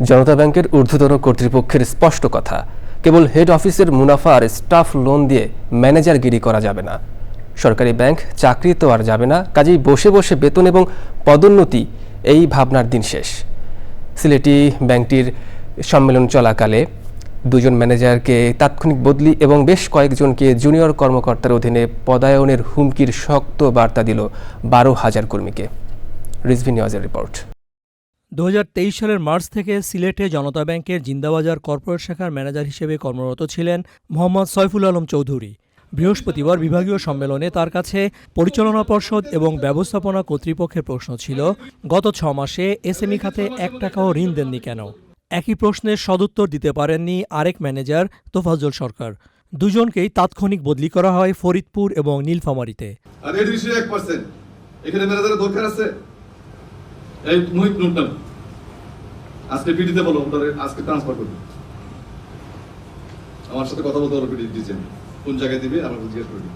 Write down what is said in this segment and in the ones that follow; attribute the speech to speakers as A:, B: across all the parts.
A: জনতা ব্যাংকের ঊর্ধ্বতন কর্তৃপক্ষের স্পষ্ট কথা। কেবল হেড অফিসের মুনাফা আর স্টাফ লোন দিয়ে ম্যানেজারগিরি করা যাবে না। সরকারি ব্যাংক চাকরি তো আর যাবে না, কাজেই বসে বসে বেতন এবং পদোন্নতি, এই ভাবনার দিন শেষ। সিলেটি ব্যাংকটির সম্মেলন চলাকালে দুজন ম্যানেজারকে তাৎক্ষণিক বদলি এবং বেশ কয়েকজনকে জুনিয়র কর্মকর্তার অধীনে পদায়নের হুমকির শক্ত বার্তা দিল বারো হাজার কর্মীকে। রিজভি নিউজের রিপোর্ট।
B: দু হাজার তেইশ সালের মার্চ থেকে সিলেটে জনতা ব্যাংকের জিন্দাবাজার কর্পোরেট শাখার ম্যানেজার হিসেবে কর্মরত ছিলেন মোহাম্মদ সয়ফুল আলম চৌধুরী। বৃহস্পতিবার বিভাগীয় সম্মেলনে তার কাছে পরিচালনা পর্ষদ এবং ব্যবস্থাপনা কর্তৃপক্ষের প্রশ্ন ছিল, গত ছ মাসে এসএমই খাতে এক টাকাও ঋণ দেননি কেন? একই প্রশ্নের সদুত্তর দিতে পারেননি আরেক ম্যানেজার তোফাজ্জল সরকার। দুজনকেই তাৎক্ষণিক বদলি করা হয় ফরিদপুর এবং নীলফামারীতে।
C: এখানে আছে। এই মুহিত নুটন আজকে পিডিতে বলো, ওটারে আজকে ট্রান্সফার করবে। আমার সাথে কথা বলতে পারো পিডি কোন জায়গায় দিবে, আমাকে জিজ্ঞেস করবে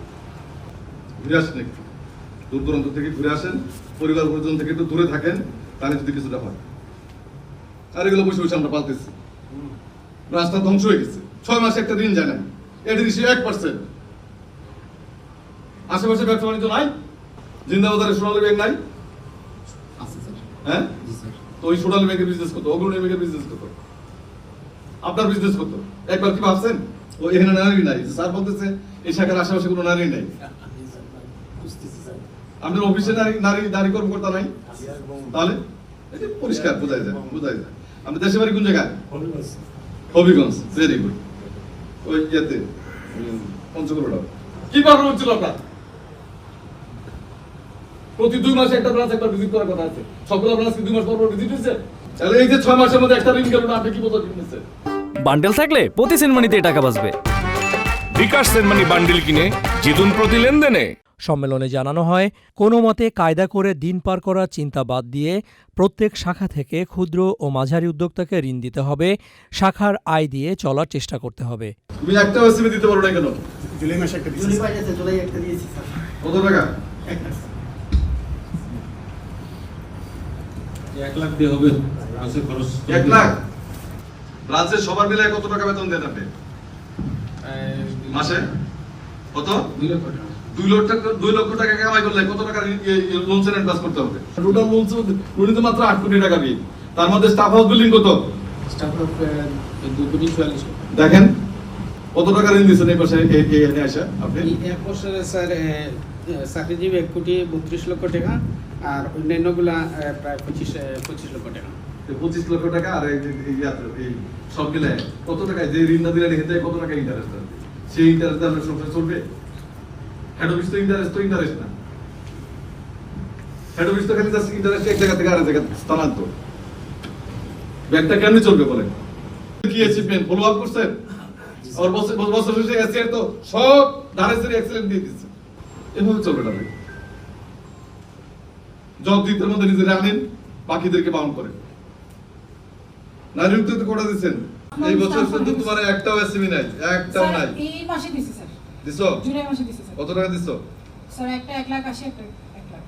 C: ঘুরে আসেন একটু। দূর দূরান্ত থেকে ঘুরে আসেন, পরিবার পরিজন থেকে একটু দূরে থাকেন, তাহলে যদি কিছুটা হয়। আর এগুলো বসে বসে আমরা পালতেছি। রাস্তা ধ্বংস হয়ে গেছে। ছয় মাসে একটা ঋণ যায় না এটি দিচ্ছে এক পার্সেন্ট আশেপাশে ব্যবসা বাণিজ্য নাই জিন্দাবাজারে সোনালী ব্যাংক নাই। হ্যাঁ? তো ওই সোনালী ব্যাংকের বিজনেস করতো অগ্রণী ব্যাংকের বিজনেস করতো আপনার বিজনেস করতো একবার কি ভাবছেন? ও এখানে নারী নাই স্যার বলতেছে এই শাখার আশেপাশে কোনো নারী নাই। আপনার অফিসে নারী নারী নারী কর্মকর্তা নাই? তাহলে? এটা পরিষ্কার বোঝাই যায় বোঝাই যায়। আমাদের দেশে বাড়ি কোন জায়গায়? হবিগঞ্জ ভেরি গুড ওই ইয়েতে পঞ্চগড় কি পারবেন হচ্ছিল আপনার? প্রতি দুই মাসে একটা ব্রাঞ্চ একবার ভিজিট করার কথা আছে। সবগুলো ব্রাঞ্চ কি দুই মাস পর পর ভিজিট হচ্ছে তাহলে এই যে ছয় মাসের মধ্যে একটা ঋণ গেল না আপনি কি বোঝা নিচ্ছে?
D: বান্ডেল থাকলে প্রতি সেনমানিতে টাকা বাঁচবে।
E: বিকাশ সেনমানি বান্ডিল কিনে জিতুন প্রতি লেনদেনে।
B: সম্মেলনে জানানো হয় কোনো মতে কায়দা করে দিন পার করার চিন্তা বাদ দিয়ে প্রত্যেক শাখা থেকে ক্ষুদ্র ও মাঝারি উদ্যোক্তাকে ঋণ দিতে হবে শাখার আয় দিয়ে চলার চেষ্টা করতে হবে।
C: তুমি একটা ওসিবি দিতে পারো না কেন?
F: জুলাই মাসে একটা জুলাই মাসে জুলাই একটা দিয়েছি স্যার।
C: কত টাকা?
G: এক লাখ দিয়ে হবে। মাসের খরচ
C: এক লাখ? ব্রাঞ্চের সবার মিলে কত টাকা বেতন দেন আপনি? মাসে? কত?
G: দুই লক্ষ টাকা।
C: দুই লক্ষ টাকা দুই লক্ষ টাকা কামাই করলে কত টাকা লোন সেন পাস করতে হবে? টোটাল লোন উনি মাত্র আট কোটি টাকা বিল তার মধ্যে স্টাফ হাউস বিল্ডিং কত?
G: স্টাফ দুই কোটি চুয়াল্লিশ
C: দেখেন কত টাকা ঋণ দিচ্ছেন এই পাশে এই এই এখানে আসা আপনি?
H: এক বছরে স্যার চাকরিজীবী এক কোটি বত্রিশ লক্ষ টাকা। আর অন্যান্যগুলা প্রায় পঁচিশ পঁচিশ লক্ষ টাকা।
C: পঁচিশ লক্ষ টাকা আর এই যে- এই ইয়াতে, এই সব মিলে কত টাকা যে ঋণ না দিলে এখান থেকে কত টাকা ইন্টারেস্ট আসবে সেই ইন্টারেস্ট আপনার সংসার চলবে? হেড অফিস তো ইন্টারেস্ট তো ইন্টারেস্ট না। হেড অফিস তো খালি জাস্ট ইন্টারেস্ট এক জায়গা থেকে আরেক জায়গা স্থানান্তর। ব্যাংকটা কেমনি চলবে বলেন? কি অ্যাচিভমেন্ট ফলো আপ করছেন? আর বছর বছর শেষে এসিআর তো সব ধারে সেরে এক্সেলেন্ট দিয়ে দিচ্ছে। এভাবে চলবে না জব মধ্যে নিজেরা আনেন বাকিদেরকে বাউন্ড করেন। নারী উদ্যোগ করে দিচ্ছেন? এই বছর পর্যন্ত তোমার একটাও এসএমই নাই একটাও নাই।
I: এই মাসে দিছি স্যার।
C: দিছো?
I: জুলাই মাসে দিছি স্যার।
C: কত টাকা দিছো?
I: স্যার একটা এক লাখ আশি একটা এক লাখ।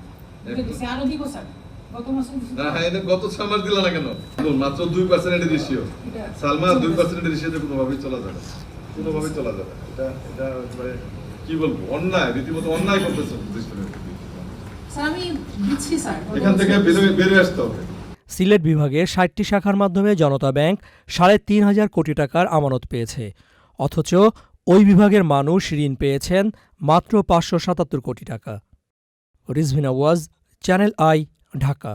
C: এক
I: দিছি আরও দিব স্যার। গত মাসে দিছি।
C: না হ্যাঁ এটা গত ছয় মাস দিলা না কেন? দেখুন, মাত্র দুই পার্সেন্টের রেশিও সালমা দুই পার্সেন্টের রেশিওতে কোনোভাবেই চলা যাবে কোনোভাবেই চলা যাবে এটা এটা কি বলব? অন্যায় রীতিমতো অন্যায় করতেছে প্রতিষ্ঠানের
B: সিলেট বিভাগে ষাটটি শাখার মাধ্যমে জনতা ব্যাংক সাড়ে তিন হাজার কোটি টাকার আমানত পেয়েছে। অথচ ওই বিভাগের মানুষ ঋণ পেয়েছেন মাত্র পাঁচশো সাতাত্তর কোটি টাকা। রিজভিনা ওয়াজ চ্যানেল আই ঢাকা।